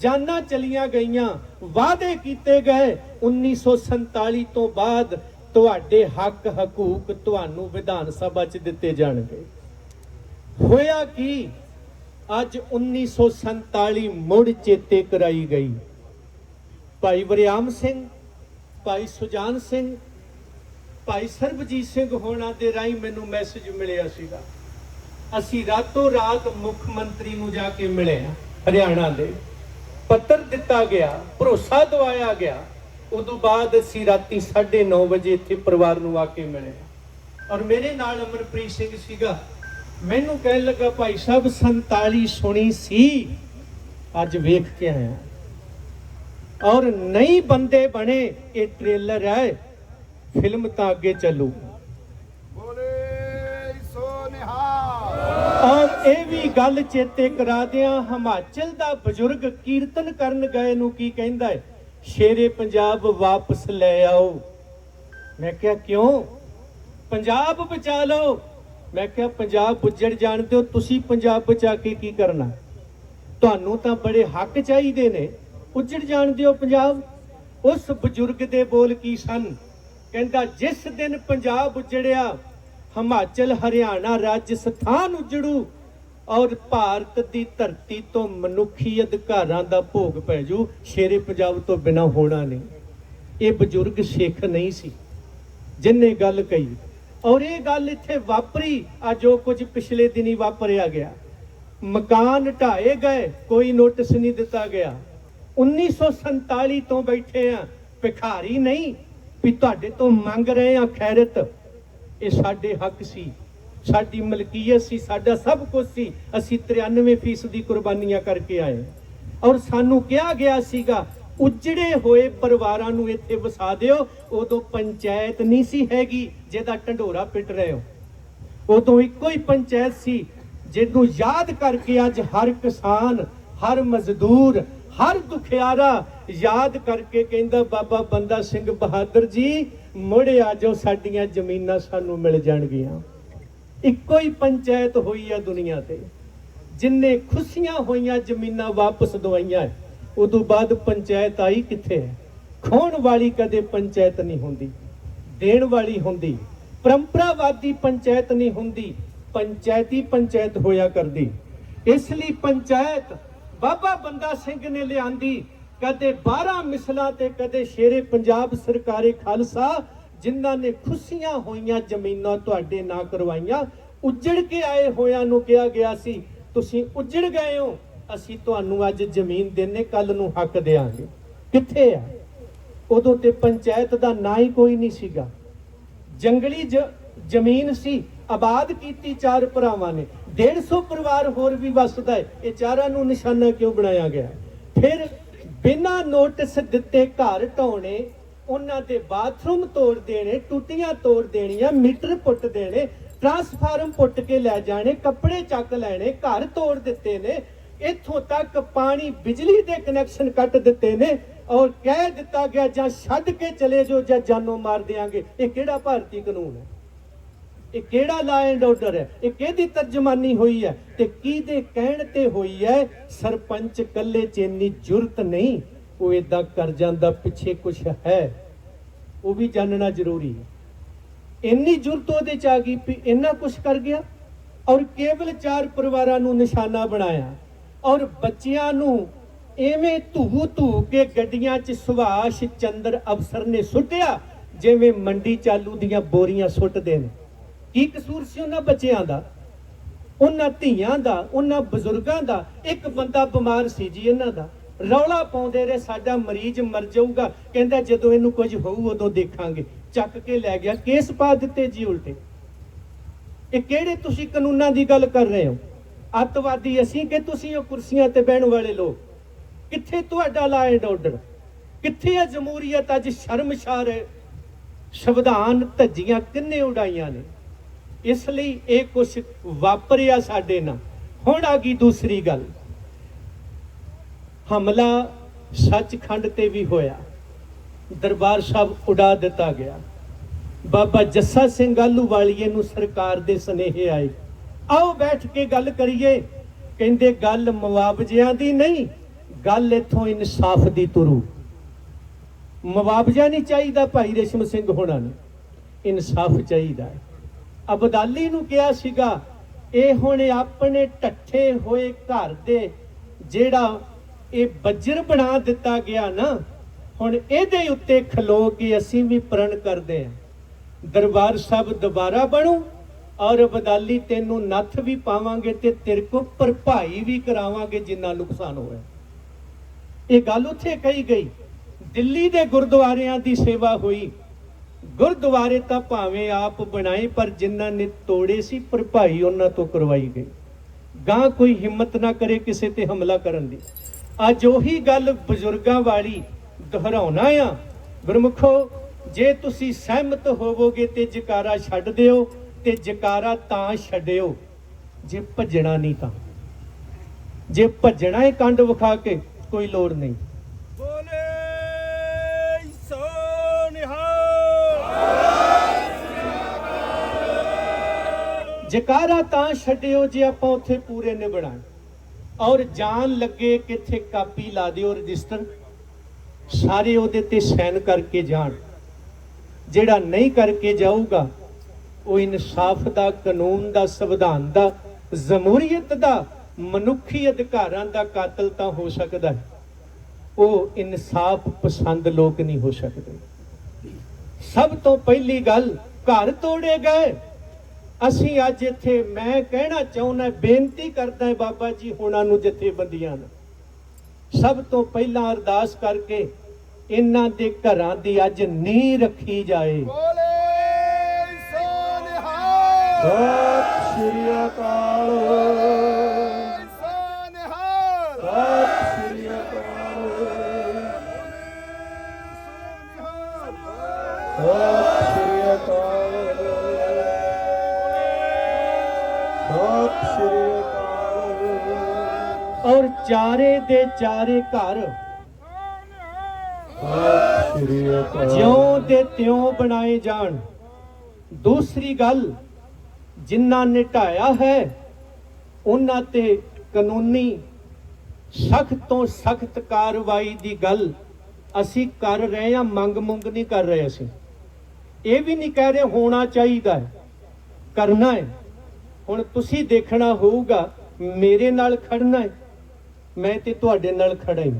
ਜਾਨਾਂ ਚਲੀਆਂ ਗਈਆਂ। ਵਾਅਦੇ ਕੀਤੇ ਗਏ। 1947 ਤੋਂ ਬਾਅਦ ਤੁਹਾਡੇ ਹੱਕ ਹਕੂਕ ਤੁਹਾਨੂੰ ਵਿਧਾਨ ਸਭਾ 'ਚ ਦਿੱਤੇ ਜਾਣਗੇ। ਹੋਇਆ ਕੀ? ਅੱਜ 1947 ਮੁੜ ਚੇਤੇ ਕਰਾਈ ਗਈ। ਭਾਈ ਵਰਿਆਮ ਸਿੰਘ, ਭਾਈ ਸੁਜਾਨ ਸਿੰਘ, ਭਾਈ ਸਰਬਜੀਤ ਸਿੰਘ ਹੋਣਾ ਦੇ ਰਾਹੀਂ ਮੈਨੂੰ ਮੈਸੇਜ ਮਿਲਿਆ ਸੀਗਾ। ਅਸੀਂ ਰਾਤੋਂ ਰਾਤ ਮੁੱਖ ਮੰਤਰੀ ਨੂੰ ਜਾ ਕੇ ਮਿਲੇ ਆ ਹਰਿਆਣਾ ਦੇ। ਪੱਤਰ ਦਿੱਤਾ ਗਿਆ, ਭਰੋਸਾ ਦਵਾਇਆ ਗਿਆ, ਉਦੋਂ ਬਾਅਦ ਅਸੀਂ ਰਾਤੀ 9:30 ਵਜੇ ਇੱਥੇ ਪਰਿਵਾਰ ਨੂੰ ਆ ਕੇ ਮਿਲੇ। ਔਰ ਮੇਰੇ ਨਾਲ ਅਮਰਪ੍ਰੀਤ ਸਿੰਘ ਸੀਗਾ। ਮੈਨੂੰ ਕਹਿਣ ਲੱਗਾ, ਭਾਈ ਸਾਹਿਬ 47 ਸੁਣੀ ਸੀ, ਅੱਜ ਵੇਖ ਕੇ ਆਇਆ। ਔਰ ਨਹੀਂ ਬੰਦੇ ਬਣੇ, ਇਹ ਟ੍ਰੇਲਰ ਹੈ। ਫਿਲਮ ਤਾਂ ਅੱਗੇ ਚੱਲੂ ਬੋਲੇ ਸੋ ਨਿਹਾਲ ਔਰ ਇਹ ਵੀ ਗੱਲ ਚੇਤੇ ਕਰਾ ਦਿਆਂ ਹਿਮਾਚਲ ਦਾ ਬਜ਼ੁਰਗ ਕੀਰਤਨ ਕਰਨ ਗਏ ਨੂੰ ਕੀ ਕਹਿੰਦਾ ਹੈ? ਸ਼ੇਰੇ ਪੰਜਾਬ ਵਾਪਸ ਲੈ ਆਓ। ਮੈਂ ਕਿਹਾ, ਕਿਉਂ? ਪੰਜਾਬ ਬਚਾ ਲਓ। ਮੈਂ ਕਿਹਾ, ਪੰਜਾਬ ਉੱਜੜ ਜਾਣਦੇ ਹੋ ਤੁਸੀਂ ਪੰਜਾਬ ਬਚਾ ਕੇ ਕੀ ਕਰਨਾ? ਤੁਹਾਨੂੰ ਤਾਂ ਬੜੇ ਹੱਕ ਚਾਹੀਦੇ ਨੇ। ਉੱਜੜ ਜਾਣਦੇ ਹੋ ਪੰਜਾਬ। ਉਸ ਬਜ਼ੁਰਗ ਦੇ ਬੋਲ ਕੀ ਸਨ? ਕਹਿੰਦਾ, ਜਿਸ ਦਿਨ ਪੰਜਾਬ ਉੱਜੜਿਆ ਹਿਮਾਚਲ, ਹਰਿਆਣਾ, ਰਾਜਸਥਾਨ ਉੱਜੜੂ ਔਰ ਭਾਰਤ ਦੀ ਧਰਤੀ ਤੋਂ ਮਨੁੱਖੀ ਅਧਿਕਾਰਾਂ ਦਾ ਭੋਗ ਪੈ ਜੂ। ਸ਼ੇਰੇ ਪੰਜਾਬ ਤੋਂ ਬਿਨਾ ਹੋਣਾ ਨਹੀਂ। ਇਹ ਬਜ਼ੁਰਗ ਸਿੱਖ ਨਹੀਂ ਸੀ ਜਿਨਨੇ ਗੱਲ ਕਹੀ। ਔਰ ਇਹ ਗੱਲ ਇੱਥੇ ਵਾਪਰੀ ਆ ਜੋ ਕੁਝ ਪਿਛਲੇ ਦਿਨੀ ਵਾਪਰਿਆ ਗਿਆ। ਮਕਾਨ ਢਾਏ ਗਏ, ਕੋਈ ਨੋਟਿਸ ਨਹੀਂ ਦਿੱਤਾ ਗਿਆ। 1947 ਤੋਂ ਬੈਠੇ ਆ, ਭਿਖਾਰੀ ਨਹੀਂ, ਵੀ ਤੁਹਾਡੇ ਤੋਂ ਮੰਗ ਰਹੇ ਆ ਖੈਰਤ। ਇਹ ਸਾਡੇ ਹੱਕ ਸੀ, ਸਾਡੀ ਮਲਕੀਅਤ ਸੀ, ਸਾਡਾ ਸਭ ਕੁਝ ਸੀ। ਅਸੀਂ 93% ਦੀ ਕੁਰਬਾਨੀਆਂ ਕਰਕੇ ਆਏ। ਔਰ ਸਾਨੂੰ ਕਿਹਾ ਗਿਆ ਸੀਗਾ, ਉਜੜੇ ਹੋਏ ਪਰਿਵਾਰਾਂ ਨੂੰ ਇੱਥੇ ਵਸਾ ਦਿਓ। ਉਦੋਂ ਪੰਚਾਇਤ ਨਹੀਂ ਸੀ ਹੈਗੀ ਜਿਹਦਾ ਢੰਡੋਰਾ ਪਿੱਟ ਰਹੇ ਹੋ। ਉਦੋਂ ਇੱਕੋ ਹੀ ਪੰਚਾਇਤ ਸੀ ਜਿਹਨੂੰ ਯਾਦ ਕਰਕੇ ਅੱਜ ਹਰ ਕਿਸਾਨ, ਹਰ ਮਜ਼ਦੂਰ, ਹਰ ਦੁਖਿਆਰਾ ਯਾਦ ਕਰਕੇ ਕਹਿੰਦਾ, ਬਾਬਾ ਬੰਦਾ ਸਿੰਘ ਬਹਾਦਰ ਜੀ, ਮੁੜ ਆ ਜਾਓ, ਸਾਡੀਆਂ ਜ਼ਮੀਨਾਂ ਸਾਨੂੰ ਮਿਲ ਜਾਣਗੀਆਂ। ਇੱਕੋ ਹੀ ਪੰਚਾਇਤ ਹੋਈ ਆ ਦੁਨੀਆ ਤੇ। ਜਿੰਨੇ ਖੁਸ਼ੀਆਂ ਹੋਈਆਂ, ਜ਼ਮੀਨਾਂ ਵਾਪਸ ਦਵਾਈਆਂ ਉਦੋਂ ਬਾਅਦ ਪੰਚਾਇਤ ਆਈ ਕਿੱਥੇ ਹੈ ਖੋਣ ਵਾਲੀ ਕਦੇ ਪੰਚਾਇਤ ਨਹੀਂ ਹੁੰਦੀ, ਦੇਣ ਵਾਲੀ ਹੁੰਦੀ, ਪਰੰਪਰਾਵਾਦੀ ਪੰਚਾਇਤ ਨਹੀਂ ਹੁੰਦੀ, ਪੰਚਾਇਤੀ ਪੰਚਾਇਤ ਹੋਇਆ ਕਰਦੀ। ਇਸ ਲਈ ਪੰਚਾਇਤ ਬਾਬਾ ਬੰਦਾ ਸਿੰਘ ਨੇ ਲਿਆਂਦੀ ਕਦੇ 12 ਮਿਸਲਾਂ ਤੇ ਕਦੇ ਸ਼ੇਰੇ ਪੰਜਾਬ ਸਰਕਾਰੇ ਖਾਲਸਾ, ਜਿਨ੍ਹਾਂ ਨੇ ਖੁਸ਼ੀਆਂ ਹੋਈਆਂ ਜ਼ਮੀਨਾਂ ਤੁਹਾਡੇ ਨਾਂ ਕਰਵਾਈਆਂ। ਉੱਜੜ ਕੇ ਆਏ ਹੋਇਆਂ ਨੂੰ ਕਿਹਾ ਗਿਆ ਸੀ, ਤੁਸੀਂ ਉੱਜੜ ਗਏ ਹੋ, ਅਸੀਂ ਤੁਹਾਨੂੰ ਅੱਜ ਜ਼ਮੀਨ ਦੇਣੇ ਕੱਲ ਨੂੰ ਹੱਕ ਦੇਾਂਗੇ ਕਿੱਥੇ ਆ? ਉਦੋਂ ਤੇ ਪੰਚਾਇਤ ਦਾ ਨਾਂ ਹੀ ਕੋਈ ਨਹੀਂ ਸੀਗਾ। ਜੰਗਲੀ ਜ਼ਮੀਨ ਸੀ, ਆਬਾਦ ਕੀਤੀ ਚਾਰ ਭਰਾਵਾਂ ਨੇ। 150 ਪਰਿਵਾਰ ਹੋਰ ਵੀ ਵਸਦਾ ਹੈ, ਇਹ ਚਾਰਾਂ ਨੂੰ ਨਿਸ਼ਾਨਾ ਕਿਉਂ ਬਣਾਇਆ ਗਿਆ? ਫਿਰ ਬਿਨਾਂ ਨੋਟਿਸ ਦਿੱਤੇ ਘਰ ਢਾਉਣੇ, ਉਹਨਾਂ ਦੇ ਬਾਥਰੂਮ ਤੋੜ ਦੇਣੇ, ਟੁੱਟੀਆਂ ਤੋੜ ਦੇਣੀਆਂ, ਮੀਟਰ ਪੁੱਟ ਦੇਣੇ, ਟਰਾਂਸਫਾਰਮ ਪੁੱਟ ਕੇ ਲੈ ਜਾਣੇ, ਕੱਪੜੇ ਚੱਕ ਲੈਣੇ, ਘਰ ਤੋੜ ਦਿੱਤੇ ਨੇ, ਇੱਥੋਂ ਤੱਕ ਪਾਣੀ ਬਿਜਲੀ ਦੇ ਕਨੈਕਸ਼ਨ ਕੱਟ ਦਿੱਤੇ ਨੇ ਔਰ ਕਹਿ ਦਿੱਤਾ ਗਿਆ ਜਾਂ ਛੱਡ ਕੇ ਚਲੇ ਜਾਓ ਜਾਂ ਜਾਨੋਂ ਮਾਰ ਦਿਆਂਗੇ। ਇਹ ਕਿਹੜਾ ਭਾਰਤੀ ਕਾਨੂੰਨ ਹੈ? ਇਹ ਕਿਹੜਾ ਲਾ ਐਂਡ ਆਰਡਰ ਹੈ? ਇਹ ਕਿਹਦੀ ਤਰਜਮਾਨੀ ਹੋਈ ਹੈ? ਤੇ ਕਿਹਦੇ ਕਹਿਣ ਤੇ ਹੋਈ ਹੈ? ਸਰਪੰਚ ਕੱਲੇ ਚ ਇੰਨੀ ਜੁਰਤ ਨਹੀਂ, ਉਹ ਇਦਾਂ ਕਰ ਜਾਂਦਾ, ਪਿੱਛੇ ਕੁਝ ਹੈ। ਉਹ ਵੀ ਜਾਣਨਾ ਜ਼ਰੂਰੀ ਹੈ। ਇੰਨੀ ਜੁਰਤ ਉਹਦੇ ਚ ਆ ਗਈ ਵੀ ਇੰਨਾ ਕੁਝ ਕਰ ਗਿਆ ਔਰ ਕੇਵਲ ਚਾਰ ਪਰਿਵਾਰਾਂ ਨੂੰ ਨਿਸ਼ਾਨਾ ਬਣਾਇਆ ਔਰ ਬੱਚਿਆਂ ਨੂੰ ਐਵੇਂ ਧੂ ਧੂ ਕੇ ਗੱਡੀਆਂ 'ਚ ਸੁਭਾਸ਼ ਚੰਦਰ ਅਫਸਰ ਨੇ ਸੁੱਟਿਆ, ਜਿਵੇਂ ਮੰਡੀ ਚਾਲੂ ਦੀਆਂ ਬੋਰੀਆਂ ਸੁੱਟਦੇ ਨੇ। ਕੀ ਕਸੂਰ ਸੀ ਉਹਨਾਂ ਬੱਚਿਆਂ ਦਾ? ਉਹਨਾਂ ਧੀਆਂ ਦਾ, ਉਹਨਾਂ ਬਜ਼ੁਰਗਾਂ ਦਾ? ਇੱਕ ਬੰਦਾ ਬਿਮਾਰ ਸੀ ਜੀ ਇਹਨਾਂ ਦਾ। ਰੌਲਾ ਪਾਉਂਦੇ ਰਹੇ, ਸਾਡਾ ਮਰੀਜ਼ ਮਰ ਜਾਊਗਾ। ਕਹਿੰਦਾ ਜਦੋਂ ਇਹਨੂੰ ਕੁਝ ਹੋਊ, ਉਦੋਂ ਦੇਖਾਂਗੇ। ਚੱਕ ਕੇ ਲੈ ਗਿਆ, ਕੇਸ ਪਾ ਦਿੱਤੇ ਜੀ ਉਲਟੇ। ਇਹ ਕਿਹੜੇ ਤੁਸੀਂ ਕਾਨੂੰਨਾਂ ਦੀ ਗੱਲ ਕਰ ਰਹੇ ਹੋ? ਅੱਤਵਾਦੀ ਅਸੀਂ ਕਿ ਤੁਸੀਂ ਉਹ ਕੁਰਸੀਆਂ ਤੇ ਬਹਿਣ ਵਾਲੇ ਲੋਕ? ਕਿੱਥੇ ਤੁਹਾਡਾ ਲਾ ਐਂਡ ਆਰਡਰ ਕਿੱਥੇ ਆ ਜਮਹੂਰੀਅਤ? ਅੱਜ ਸ਼ਰਮਸ਼ਾਰ ਹੈ ਸੰਵਿਧਾਨ ਧੱਜੀਆਂ ਕਿੰਨੇ ਉਡਾਈਆਂ ਨੇ? ਇਸ ਲਈ ਇਹ ਕੁਝ ਵਾਪਰਿਆ ਸਾਡੇ ਨਾਲ। ਹੁਣ ਆ ਗਈ ਦੂਸਰੀ ਗੱਲ। ਹਮਲਾ ਸੱਚਖੰਡ ਤੇ ਵੀ ਹੋਇਆ। ਦਰਬਾਰ ਸਾਹਿਬ ਉਡਾ ਦਿੱਤਾ ਗਿਆ। ਬਾਬਾ ਜੱਸਾ ਸਿੰਘ ਆਲੂ ਵਾਲੀਏ ਨੂੰ ਸਰਕਾਰ ਦੇ ਸਨੇਹੇ ਆਏ। ਆਓ ਬੈਠ ਕੇ ਗੱਲ ਕਰੀਏ। ਕਹਿੰਦੇ, ਗੱਲ ਮੁਆਵਜ਼ਿਆਂ ਦੀ ਨਹੀਂ, ਗੱਲ ਇੱਥੋਂ ਇਨਸਾਫ ਦੀ ਤੁਰੂ। ਮੁਆਵਜ਼ਾ ਨਹੀਂ ਚਾਹੀਦਾ ਭਾਈ ਰੇਸ਼ਮ ਸਿੰਘ ਹੋਣਾ ਨੂੰ। ਇਨਸਾਫ ਚਾਹੀਦਾ ਹੈ। ਅਬਦਾਲੀ ਨੂੰ ਕਿਹਾ ਸੀਗਾ, ਇਹ ਹੁਣ ਆਪਣੇ ਟੱਠੇ ਹੋਏ ਘਰ ਦੇ ਜਿਹੜਾ ਇਹ ਬੱਜਰ ਬਣਾ ਦਿੱਤਾ ਗਿਆ ਨਾ, ਹੁਣ ਇਹਦੇ ਉੱਤੇ ਖਲੋ ਕੇ ਅਸੀਂ ਵੀ ਪ੍ਰਣ ਕਰਦੇ ਹਾਂ। ਦਰਬਾਰ ਸਾਹਿਬ ਦੁਬਾਰਾ ਬਣੂ ਔਰ ਅਬਦਾਲੀ ਤੈਨੂੰ ਨੱਥ ਵੀ ਪਾਵਾਂਗੇ ਤੇ ਤੇਰੇ ਕੋ ਭਰਪਾਈ ਵੀ ਕਰਾਵਾਂਗੇ ਜਿੰਨਾ ਨੁਕਸਾਨ ਹੋਇਆ। ਇਹ ਗੱਲ ਉੱਥੇ ਕਹੀ ਗਈ। ਦਿੱਲੀ ਦੇ ਗੁਰਦੁਆਰਿਆਂ ਦੀ ਸੇਵਾ ਹੋਈ। ਗੁਰਦੁਆਰੇ ਤਾਂ ਭਾਵੇਂ ਆਪ ਬਣਾਏ, ਪਰ ਜਿਨ੍ਹਾਂ ਨੇ ਤੋੜੇ ਸੀ, ਭਰਪਾਈ ਉਹਨਾਂ ਤੋਂ ਕਰਵਾਈ ਗਈ। ਗਾਂ ਕੋਈ ਹਿੰਮਤ ਨਾ ਕਰੇ ਕਿਸੇ ਤੇ ਹਮਲਾ ਕਰਨ ਦੀ। ਅੱਜ ਉਹੀ ਗੱਲ ਬਜ਼ੁਰਗਾਂ ਵਾਲੀ ਦੁਹਰਾਉਣਾ ਆ। ਗੁਰਮੁਖੋ, ਜੇ ਤੁਸੀਂ ਸਹਿਮਤ ਹੋਵੋਗੇ ਤੇ ਜਕਾਰਾ ਛੱਡ ਦਿਓ, ਤੇ ਜਕਾਰਾ ਤਾਂ ਛੱਡਿਓ। ਜੇ ਭੱਜਣਾ ਨਹੀਂ ਤਾਂ। ਜੇ ਭੱਜਣਾ ਹੈ ਕੰਡ ਵਿਖਾ ਕੇ, ਕੋਈ ਲੋੜ ਨਹੀਂ। ਬੋਲੇ। ਜਕਾਰਾ ਤਾਂ ਛੱਡਿਓ ਜੇ ਆਪਾਂ ਉੱਥੇ ਪੂਰੇ ਨਿਭਣਾ ਔਰ ਜਾਣ ਲੱਗੇ ਕਿੱਥੇ ਕਾਪੀ ਲਾ ਦਿਓ ਰਜਿਸਟਰ, ਸਾਰੇ ਉਹਦੇ ਤੇ ਸਾਈਨ ਕਰਕੇ ਜਾਣ। ਜਿਹੜਾ ਨਹੀਂ ਕਰਕੇ ਜਾਊਗਾ, ਉਹ ਇਨਸਾਫ ਦਾ, ਕਾਨੂੰਨ ਦਾ, ਸੰਵਿਧਾਨ ਦਾ ਜਮਹੂਰੀਅਤ ਦਾ, ਮਨੁੱਖੀ ਅਧਿਕਾਰਾਂ ਦਾ ਕਾਤਲ ਤਾਂ ਹੋ ਸਕਦਾ ਹੈ। ਉਹ ਇਨਸਾਫ ਪਸੰਦ ਲੋਕ ਨਹੀਂ ਹੋ ਸਕਦੇ। ਸਭ ਤੋਂ ਪਹਿਲੀ ਗੱਲ, ਘਰ ਤੋੜੇ ਗਏ। ਅਸੀਂ ਅੱਜ ਇੱਥੇ ਮੈਂ ਕਹਿਣਾ ਚਾਹੁੰਦਾ ਬੇਨਤੀ ਕਰਦਾ ਬਾਬਾ ਜੀ ਹੋਣਾ ਨੂੰ ਜਥੇਬੰਦੀਆਂ ਨੂੰ। ਸਭ ਤੋਂ ਪਹਿਲਾਂ ਅਰਦਾਸ ਕਰਕੇ ਇਹਨਾਂ ਦੇ ਘਰਾਂ ਦੀ ਅੱਜ ਨੀਂਹ ਰੱਖੀ ਜਾਏ। ਬੋਲੇ ਸੋ ਨਿਹਾਲ ਸਤਿ ਸ਼੍ਰੀ ਅਕਾਲ। ਸੋ ਨਿਹਾਲ ਸਤਿ ਸ਼੍ਰੀ ਅਕਾਲ। ਸਤਿ ਚਾਰੇ ਦੇ ਚਾਰੇ ਘਰ। ਜਿਉਂ ਦੇ ਤਿਉਂ ਬਣਾਏ ਜਾਣ। ਦੂਸਰੀ ਗੱਲ, ਜਿਨ੍ਹਾਂ ਨੇ ਢਾਇਆ ਹੈ, ਉਹਨਾਂ ਤੇ ਕਾਨੂੰਨੀ ਸਖਤ ਤੋਂ ਸਖਤ ਕਾਰਵਾਈ ਦੀ ਗੱਲ ਅਸੀਂ ਕਰ ਰਹੇ ਹਾਂ, ਮੰਗ ਮੁੰਗ ਨਹੀਂ ਕਰ ਰਹੇ ਅਸੀਂ। ਇਹ ਵੀ ਨਹੀਂ ਕਹਿ ਰਹੇ ਹੋਣਾ ਚਾਹੀਦਾ ਹੈ, ਕਰਨਾ ਹੈ। ਹੁਣ ਤੁਸੀਂ ਦੇਖਣਾ ਹੋਊਗਾ, ਮੇਰੇ ਨਾਲ ਖੜਨਾ ਹੈ। ਮੈਂ ਤੇ ਤੁਹਾਡੇ ਨਾਲ ਖੜਾ ਹੀ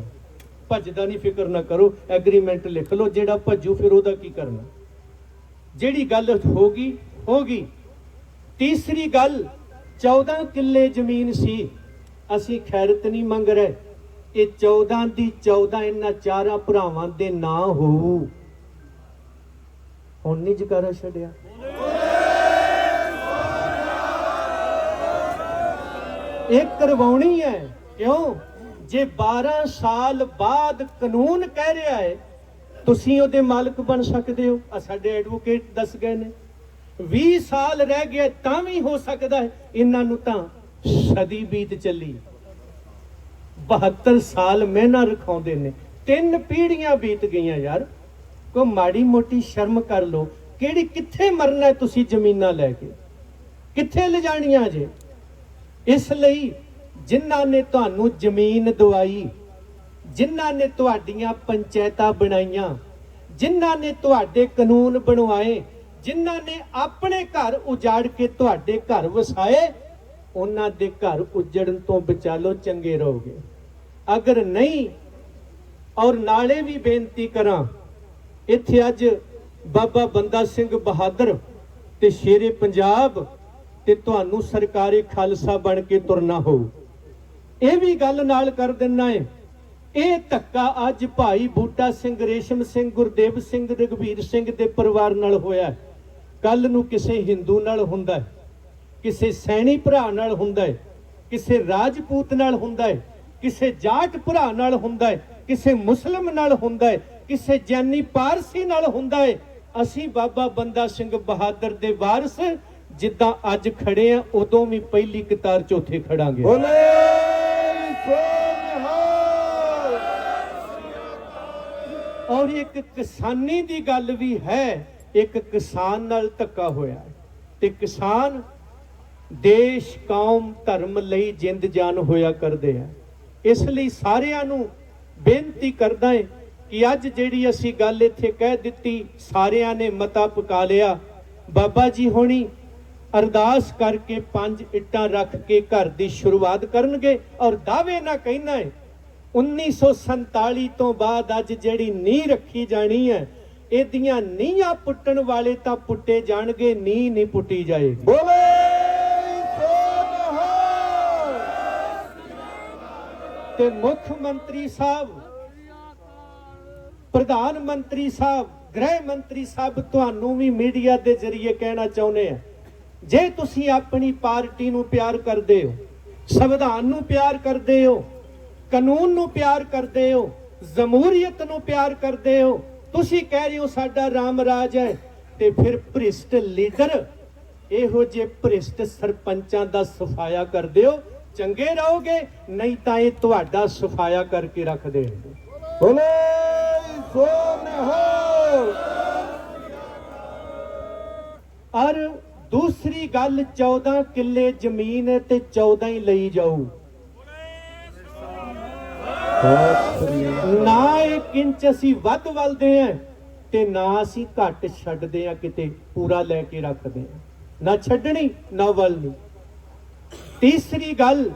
ਭੱਜਦਾ ਨਹੀਂ ਫਿਕਰ ਨਾ ਕਰੋ ਐਗਰੀਮੈਂਟ ਲਿਖ ਲਓ, ਜਿਹੜਾ ਭੱਜੂ ਫਿਰ ਉਹਦਾ ਕੀ ਕਰਨਾ? ਜਿਹੜੀ ਗੱਲ ਹੋਗੀ ਹੋਗੀ ਤੀਸਰੀ ਗੱਲ 14 ਕਿੱਲੇ ਜ਼ਮੀਨ ਸੀ, ਅਸੀਂ ਖੈਰਤ ਨਹੀਂ ਮੰਗ ਰਹੇ। ਇਹ 14 ਦੀ 14 ਇਹਨਾਂ ਚਾਰਾਂ ਭਰਾਵਾਂ ਦੇ ਨਾਂ ਹੋਊ। ਹੁਣ ਨਹੀਂ ਜਕਾਰਾ ਛੱਡਿਆ। ਇਹ ਕਰਵਾਉਣੀ ਹੈ। ਕਿਉਂ? ਜੇ 12 ਸਾਲ ਬਾਅਦ ਕਾਨੂੰਨ ਕਹਿ ਰਿਹਾ ਹੈ, ਤੁਸੀਂ ਉਹਦੇ ਮਾਲਕ ਬਣ ਸਕਦੇ ਹੋ। ਆ ਸਾਡੇ ਐਡਵੋਕੇਟ ਦੱਸ ਗਏ ਨੇ। 20 ਸਾਲ ਰਹਿ ਗਏ, ਤਾਂ ਵੀ ਹੋ ਸਕਦਾ ਹੈ। ਇਹਨਾਂ ਨੂੰ ਤਾਂ ਸਦੀ ਬੀਤ ਚੱਲੀ। 72 ਸਾਲ ਮਿਹਨਤ ਰਖਾਉਂਦੇ ਨੇ। ਤਿੰਨ ਪੀੜ੍ਹੀਆਂ ਬੀਤ ਗਈਆਂ ਯਾਰ। ਕੋ ਮਾੜੀ ਮੋਟੀ ਸ਼ਰਮ ਕਰ ਲੋ ਕਿਹੜੀ ਕਿੱਥੇ ਮਰਨਾ ਤੁਸੀਂ ਜ਼ਮੀਨਾਂ ਲੈ ਕੇ? ਕਿੱਥੇ ਲਿਜਾਣੀਆਂ ਜੇ? ਇਸ ਲਈ ਜਿਨ੍ਹਾਂ ਨੇ ਤੁਹਾਨੂੰ ਜ਼ਮੀਨ ਦਵਾਈ, ਜਿਨ੍ਹਾਂ ਨੇ ਤੁਹਾਡੀਆਂ ਪੰਚਾਇਤਾਂ ਬਣਾਈਆਂ, ਜਿਨ੍ਹਾਂ ਨੇ ਤੁਹਾਡੇ ਕਾਨੂੰਨ ਬਣਵਾਏ, ਜਿਨ੍ਹਾਂ ਨੇ ਆਪਣੇ ਘਰ ਉਜਾੜ ਕੇ ਤੁਹਾਡੇ ਘਰ ਵਸਾਏ, ਉਹਨਾਂ ਦੇ ਘਰ ਉਜੜਨ ਤੋਂ ਬਚਾ ਲਓ, ਚੰਗੇ ਰਹੋਗੇ। ਅਗਰ ਨਹੀਂ, ਔਰ ਨਾਲੇ ਵੀ ਬੇਨਤੀ ਕਰਾਂ, ਇੱਥੇ ਅੱਜ ਬਾਬਾ ਬੰਦਾ ਸਿੰਘ ਬਹਾਦਰ ਤੇ ਸ਼ੇਰੇ ਪੰਜਾਬ ਤੇ ਤੁਹਾਨੂੰ ਸਰਕਾਰੀ ਖਾਲਸਾ ਬਣ ਕੇ ਤੁਰਨਾ ਹੋਊ। ਇਹ ਵੀ ਗੱਲ ਨਾਲ ਕਰ ਦਿੰਨਾ ਏ। ਇਹ ਧੱਕਾ ਅੱਜ ਭਾਈ ਬੂਟਾ ਸਿੰਘ, ਰੇਸ਼ਮ ਸਿੰਘ, ਗੁਰਦੇਵ ਸਿੰਘ ਰਗਵੀਰ ਸਿੰਘ ਦੇ ਪਰਿਵਾਰ ਨਾਲ ਹੋਇਆ ਕੱਲ ਨੂੰ ਕਿਸੇ ਹਿੰਦੂ ਨਾਲ ਹੁੰਦਾ ਹੈ, ਕਿਸੇ ਸੈਣੀ ਭਰਾ ਨਾਲ ਹੁੰਦਾ ਹੈ, ਕਿਸੇ ਰਾਜਪੂਤ ਨਾਲ ਹੁੰਦਾ ਹੈ, ਕਿਸੇ ਜਾਟ ਭਰਾ ਨਾਲ ਹੁੰਦਾ ਹੈ, ਕਿਸੇ ਮੁਸਲਮ ਨਾਲ ਹੁੰਦਾ ਹੈ, ਕਿਸੇ ਜੈਨੀ ਪਾਰਸੀ ਨਾਲ ਹੁੰਦਾ ਹੈ। ਅਸੀਂ ਬਾਬਾ ਬੰਦਾ ਸਿੰਘ ਬਹਾਦਰ ਦੇ ਵਾਰਿਸ ਜਿੱਦਾਂ ਅੱਜ ਖੜੇ ਆ, ਉਦੋਂ ਵੀ ਪਹਿਲੀ ਕਤਾਰ ਚੌਥੇ ਖੜਾਂਗੇ। ਬੋਲੇ! ਔਰ ਇੱਕ ਕਿਸਾਨੀ ਦੀ ਗੱਲ ਵੀ ਹੈ, ਇੱਕ ਕਿਸਾਨ ਨਾਲ ਧੱਕਾ ਹੋਇਆ ਹੈ। ਤੇ ਕਿਸਾਨ ਦੇਸ਼, ਕੌਮ, ਧਰਮ ਲਈ ਜਿੰਦ ਜਾਨ ਹੋਇਆ ਕਰਦੇ ਆ। ਇਸ ਲਈ ਸਾਰਿਆਂ ਨੂੰ ਬੇਨਤੀ ਕਰਦਾ ਹਾਂ ਕਿ ਅੱਜ ਜਿਹੜੀ ਅਸੀਂ ਗੱਲ ਇੱਥੇ ਕਹਿ ਦਿੱਤੀ, ਸਾਰਿਆਂ ਨੇ ਮਤਾ ਪਕਾ ਲਿਆ। ਬਾਬਾ ਜੀ ਹੋਣੀ ਅਰਦਾਸ ਕਰਕੇ ਪੰਜ ਇੱਟਾਂ ਰੱਖ ਕੇ ਘਰ ਦੀ ਸ਼ੁਰੂਆਤ ਕਰਨਗੇ ਔਰ ਦਾਅਵੇ ਨਾਲ ਕਹਿਣਾ ਹੈ 1947 ਤੋਂ ਬਾਅਦ ਅੱਜ ਜਿਹੜੀ ਨੀਂਹ ਰੱਖੀ ਜਾਣੀ ਹੈ ਇਹਦੀਆਂ ਨੀਹਾਂ ਪੁੱਟਣ ਵਾਲੇ ਤਾਂ ਪੁੱਟੇ ਜਾਣਗੇ ਨੀਂਹ ਨਹੀਂ ਪੁੱਟੀ ਜਾਏਗੀ। ਬੋਲੇ ਤੇ ਮੁੱਖ ਮੰਤਰੀ ਸਾਹਿਬ ਪ੍ਰਧਾਨ ਮੰਤਰੀ ਸਾਹਿਬ ਗ੍ਰਹਿ ਮੰਤਰੀ ਸਾਹਿਬ ਤੁਹਾਨੂੰ ਵੀ ਮੀਡੀਆ ਦੇ ਜ਼ਰੀਏ ਕਹਿਣਾ ਚਾਹੁੰਦੇ ਆ। ਜੇ ਤੁਸੀਂ ਆਪਣੀ ਪਾਰਟੀ ਨੂੰ ਪਿਆਰ ਕਰਦੇ ਹੋ, ਸੰਵਿਧਾਨ ਨੂੰ ਪਿਆਰ ਕਰਦੇ ਹੋ, ਕਾਨੂੰਨ ਨੂੰ ਪਿਆਰ ਕਰਦੇ ਹੋ, ਜਮਹੂਰੀਅਤ ਨੂੰ ਪਿਆਰ ਕਰਦੇ ਹੋ, ਤੁਸੀਂ ਕਹਿ ਰਹੇ ਹੋ ਸਾਡਾ ਰਾਮ ਰਾਜ ਹੈ, ਤੇ ਫਿਰ ਭ੍ਰਿਸ਼ਟ ਲੀਡਰ ਇਹੋ ਜਿਹੇ ਭ੍ਰਿਸ਼ਟ ਸਰਪੰਚਾਂ ਦਾ ਸਫਾਇਆ ਕਰਦੇ ਹੋ, ਚੰਗੇ ਰਹੋਗੇ, ਨਹੀਂ ਤਾਂ ਇਹ ਤੁਹਾਡਾ ਸਫਾਇਆ ਕਰਕੇ ਰੱਖ ਦੇਣਗੇ। ਬੋਲੇ ਸੋਨਹਾਲ ਔਰ ਦੂਸਰੀ ਗੱਲ 14 ਕਿੱਲੇ ਜ਼ਮੀਨ ਹੈ ਤੇ 14 ਹੀ ਲਈ ਜਾਊ। ਨਾ ਇੱਕ ਇੰਚ ਅਸੀਂ ਵੱਧ ਵੱਲਦੇ ਆ ਤੇ ਨਾ ਅਸੀਂ ਘੱਟ ਛੱਡਦੇ ਆ, ਕਿਤੇ ਪੂਰਾ ਲੈ ਕੇ ਰੱਖਦੇ ਆ। ਨਾ ਛੱਡਣੀ, ਨਾ ਵੱਲਣੀ। ਤੀਸਰੀ ਗੱਲ,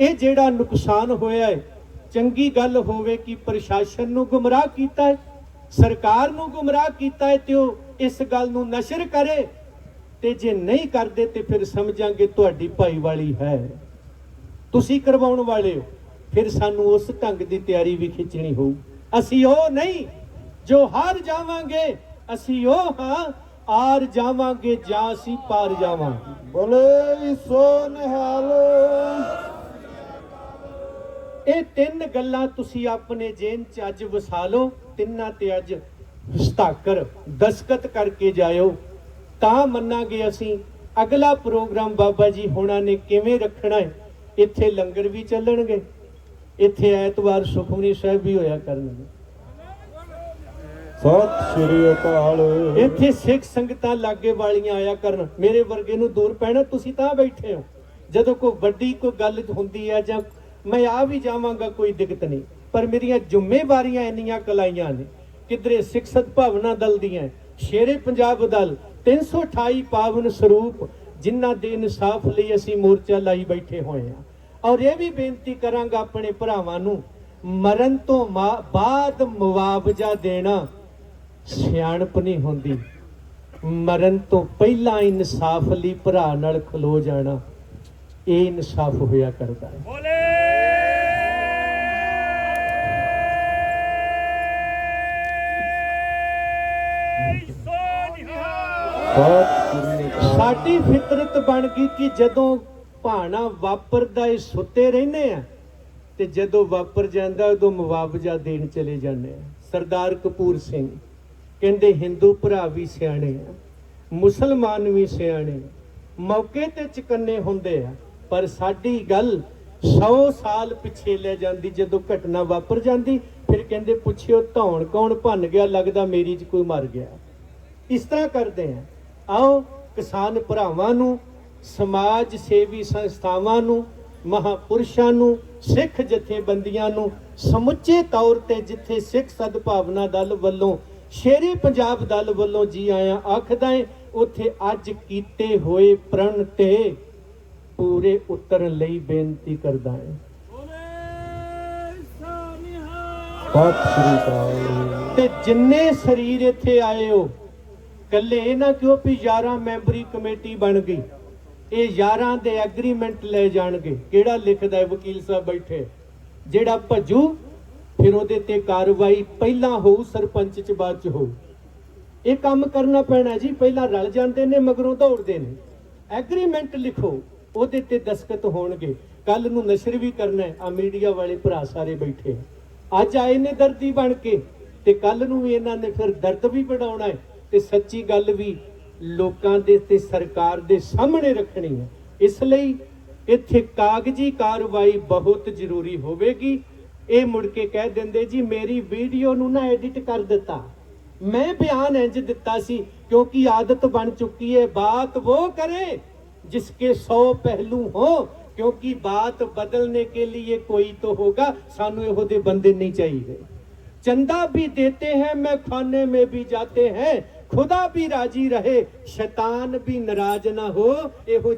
ਇਹ ਜਿਹੜਾ ਨੁਕਸਾਨ ਹੋਇਆ ਹੈ, ਚੰਗੀ ਗੱਲ ਹੋਵੇ ਕਿ ਪ੍ਰਸ਼ਾਸਨ ਨੂੰ ਗੁੰਮਰਾਹ ਕੀਤਾ ਹੈ, ਸਰਕਾਰ ਨੂੰ ਗੁੰਮਰਾਹ ਕੀਤਾ ਹੈ ਤੇ ਉਹ ਇਸ ਗੱਲ ਨੂੰ ਨਸ਼ਰ ਕਰੇ ਤੇ ਜੇ ਨਹੀਂ ਕਰਦੇ ਤੇ ਫਿਰ ਸਮਝਾਂਗੇ ਤੁਹਾਡੀ ਭਾਈਵਾਲੀ ਹੈ। ਤੁਸੀਂ ਕਰਵਾਉਣ ਵਾਲੇ ਹੋ ਫਿਰ ਸਾਨੂੰ ਉਸ ਢੰਗ ਦੀ ਤਿਆਰੀ ਵੀ ਖਿੱਚਣੀ ਹੋਊ। ਅਸੀਂ ਉਹ ਨਹੀਂ ਜੋ ਹਾਰ ਜਾਵਾਂਗੇ ਅਸੀਂ ਉਹ ਹਾਂ ਆਰ ਜਾਵਾਂਗੇ ਜਾਂ ਅਸੀਂ ਪਾਰ ਜਾਵਾਂਗੇ। ਬੋਲੇ ਸੋਨਹਾਲ ਇਹ ਤਿੰਨ ਗੱਲਾਂ ਤੁਸੀਂ ਆਪਣੇ ਜੇਨ ਚ ਅੱਜ ਵਸਾ ਲਓ ਤਿੰਨਾਂ ਤੇ ਅੱਜ ਹਸਤਾਖਰ ਦਸਕਤ ਕਰਕੇ ਜਾਇਓ। ਤਾਂ ਮੰਨਾਂਗੇ ਅਸੀਂ ਅਗਲਾ ਪ੍ਰੋਗਰਾਮ ਬਾਬਾ ਜੀ ਹੋਣਾ ਨੇ ਕਿਵੇਂ ਰੱਖਣਾ ਹੈ? ਇੱਥੇ ਲੰਗਰ ਵੀ ਚੱਲਣਗੇ ਇੱਥੇ ਐਤਵਾਰ ਸੁਖਮਨੀ ਸਾਹਿਬ ਵੀ ਹੋਇਆ ਕਰਨਗੇ। ਸਤਿ ਸ੍ਰੀ ਅਕਾਲ। ਇੱਥੇ ਸਿੱਖ ਸੰਗਤਾਂ ਲਾਗੇ ਵਾਲੀਆਂ ਆਇਆ ਕਰਨ। ਮੇਰੇ ਵਰਗੇ ਨੂੰ ਦੂਰ ਪੈਣਾ ਤੁਸੀਂ ਤਾਂ ਬੈਠੇ ਹੋ। ਜਦੋਂ ਕੋਈ ਵੱਡੀ ਕੋਈ ਗੱਲ ਹੁੰਦੀ ਹੈ ਜਾਂ ਮੈਂ ਆ ਵੀ ਜਾਵਾਂਗਾ ਕੋਈ ਦਿੱਕਤ ਨਹੀਂ। ਪਰ ਮੇਰੀਆਂ ਜ਼ਿੰਮੇਵਾਰੀਆਂ ਇੰਨੀਆਂ ਕਲਾਈਆਂ ਨੇ। ਕਿਧਰੇ ਸਿੱਖ ਸਦਭਾਵਨਾ ਦਲ ਦੀਆਂ ਸ਼ੇਰੇ ਪੰਜਾਬ ਦਲ 328 ਪਾਵਨ ਸਰੂਪ ਜਿਨ੍ਹਾਂ ਦੇ ਇਨਸਾਫ ਲਈ ਅਸੀਂ ਮੋਰਚਾ ਲਾਈ ਬੈਠੇ ਹੋਏ ਹਾਂ। ਔਰ ਇਹ ਵੀ ਬੇਨਤੀ ਕਰਾਂਗਾ ਆਪਣੇ ਭਰਾਵਾਂ ਨੂੰ, ਮਰਨ ਤੋਂ ਬਾਅਦ ਮੁਆਵਜ਼ਾ ਦੇਣਾ ਸਿਆਣਪ ਨਹੀਂ ਹੁੰਦੀ। ਮਰਨ ਤੋਂ ਪਹਿਲਾਂ ਇਨਸਾਫ ਲਈ ਭਰਾ ਨਾਲ ਖਲੋ ਜਾਣਾ, ਇਹ ਇਨਸਾਫ ਹੋਇਆ ਕਰਦਾ ਹੈ। ਸਾਡੀ ਫਿਤਰਤ ਬਣ ਗਈ ਕਿ ਜਦੋਂ ਭਾਣਾ ਵਾਪਰਦਾ ਏ, ਸੁੱਤੇ ਰਹਿੰਦੇ ਆ, ਤੇ ਜਦੋਂ ਵਾਪਰ ਜਾਂਦਾ, ਉਦੋਂ ਮੁਆਵਜ਼ਾ ਦੇਣ ਚਲੇ ਜਾਂਦੇ ਆ। ਸਰਦਾਰ ਕਪੂਰ ਸਿੰਘ ਕਹਿੰਦੇ, ਹਿੰਦੂ ਭਰਾ ਵੀ ਸਿਆਣੇ ਆ, ਮੁਸਲਮਾਨ ਵੀ ਸਿਆਣੇ ਮੌਕੇ ਤੇ ਚਕੰਨੇ ਹੁੰਦੇ ਆ, ਪਰ ਸਾਡੀ ਗੱਲ 100 ਸਾਲ ਪਿੱਛੇ ਲੈ ਜਾਂਦੀ, ਜਦੋਂ ਘਟਨਾ ਵਾਪਰ ਜਾਂਦੀ, ਫਿਰ ਕਹਿੰਦੇ, ਪੁੱਛਿਓ, ਧੌਣ ਕੌਣ ਭੰਨ ਗਿਆ? ਲੱਗਦਾ ਮੇਰੀ 'ਚ ਕੋਈ ਮਰ ਗਿਆ। ਇਸ ਤਰ੍ਹਾਂ ਕਰਦੇ ਆ। ਆਓ ਕਿਸਾਨ ਭਰਾਵਾਂ ਨੂੰ ਸਮਾਜ ਸੇਵੀ ਸੰਸਥਾਵਾਂ ਨੂੰ ਮਹਾਪੁਰਸ਼ਾਂ ਨੂੰ ਸਿੱਖ ਜਥੇਬੰਦੀਆਂ ਨੂੰ ਸਮੁੱਚੇ ਤੌਰ ਤੇ ਜਿੱਥੇ ਸਿੱਖ ਸਦਭਾਵਨਾ ਦਲ ਵੱਲੋਂ ਸ਼ੇਰੇ ਪੰਜਾਬ ਦਲ ਵੱਲੋਂ ਜੀ ਆਇਆਂ ਆਖਦਾ ਹੈ ਉੱਥੇ ਅੱਜ ਕੀਤੇ ਹੋਏ ਪ੍ਰਣ ਤੇ ਪੂਰੇ ਉਤਰਨ ਲਈ ਬੇਨਤੀ ਕਰਦਾ ਹੈ ਸਤਿ ਸ੍ਰੀ ਅਕਾਲ। ਤੇ ਜਿੰਨੇ ਸਰੀਰ ਇੱਥੇ ਆਏ ਹੋ ਕੱਲੇ ਇਹ ਨਾ ਕਿਉਂ ਵੀ 11 ਮੈਂਬਰੀ ਕਮੇਟੀ ਬਣ ਗਈ? ਇਹ 11 ਦੇ ਐਗਰੀਮੈਂਟ ਲੈ ਜਾਣਗੇ। ਕਿਹੜਾ ਲਿਖਦਾ ਹੈ ਵਕੀਲ ਸਾਹਿਬ ਬੈਠੇ? ਜਿਹੜਾ ਭੱਜੂ, ਫਿਰ ਉਹਦੇ ਤੇ ਕਾਰਵਾਈ ਪਹਿਲਾਂ ਹੋਊ, ਸਰਪੰਚ ਚ ਬਾਅਦ ਚ ਹੋਊ। ਇਹ ਕੰਮ ਕਰਨਾ ਪੈਣਾ ਜੀ, ਪਹਿਲਾਂ ਰਲ ਜਾਂਦੇ ਨੇ, ਮਗਰੋਂ ਦੌੜਦੇ ਨੇ। ਐਗਰੀਮੈਂਟ ਲਿਖੋ, ਉਹਦੇ ਤੇ ਦਸਖਤ ਹੋਣਗੇ। ਕੱਲ ਨੂੰ ਨਸ਼ਰ ਵੀ ਕਰਨਾ ਹੈ ਆ ਮੀਡੀਆ ਵਾਲੇ ਭਰਾ ਸਾਰੇ ਬੈਠੇ ਅੱਜ ਆਏ ਨੇ ਦਰਦੀ ਬਣ ਕੇ, ਤੇ ਕੱਲ ਨੂੰ ਵੀ ਇਹਨਾਂ ਨੇ ਫਿਰ ਦਰਦ ਵੀ ਵਡਾਉਣਾ ਹੈ। ਤੇ ਸੱਚੀ ਗੱਲ ਵੀ ਲੋਕਾਂ ਦੇ ਤੇ ਸਰਕਾਰ ਦੇ ਸਾਹਮਣੇ ਰੱਖਣੀ ਹੈ। ਇਸ ਲਈ ਇੱਥੇ ਕਾਗਜ਼ੀ ਕਾਰਵਾਈ ਬਹੁਤ ਜ਼ਰੂਰੀ ਹੋਵੇਗੀ। ਇਹ ਮੁੜ ਕੇ ਕਹਿ ਦਿੰਦੇ, ਜੀ, ਮੇਰੀ ਵੀਡੀਓ ਨੂੰ ਨਾ ਐਡਿਟ ਕਰ ਦਿੱਤਾ। ਮੈਂ ਬਿਆਨ ਇੰਜ ਦਿੱਤਾ ਸੀ, ਕਿਉਂਕਿ ਆਦਤ ਬਣ ਚੁੱਕੀ ਹੈ, ਬਾਤ ਉਹ ਕਰੇ जिसके सौ पहलू हो क्योंकि बात बदलने के लिए कोई तो ਸਾਨੂੰ ਇਹੋ यहोदे ਬੰਦੇ ਨਹੀਂ ਚਾਹੀਦੇ। ਚੰਦਾ ਵੀ देते ਹੈ, ਮੈਂ ਖਾਨੇ में ਵੀ जाते ਹੈ ਖੁਦਾ ਵੀ ਰਾਜੀ ਰਹੇ ਸ਼ੈਤਾਨ ਵੀ ਨਾਰਾਜ਼ ਨਾ ਹੋ ਇਹੋ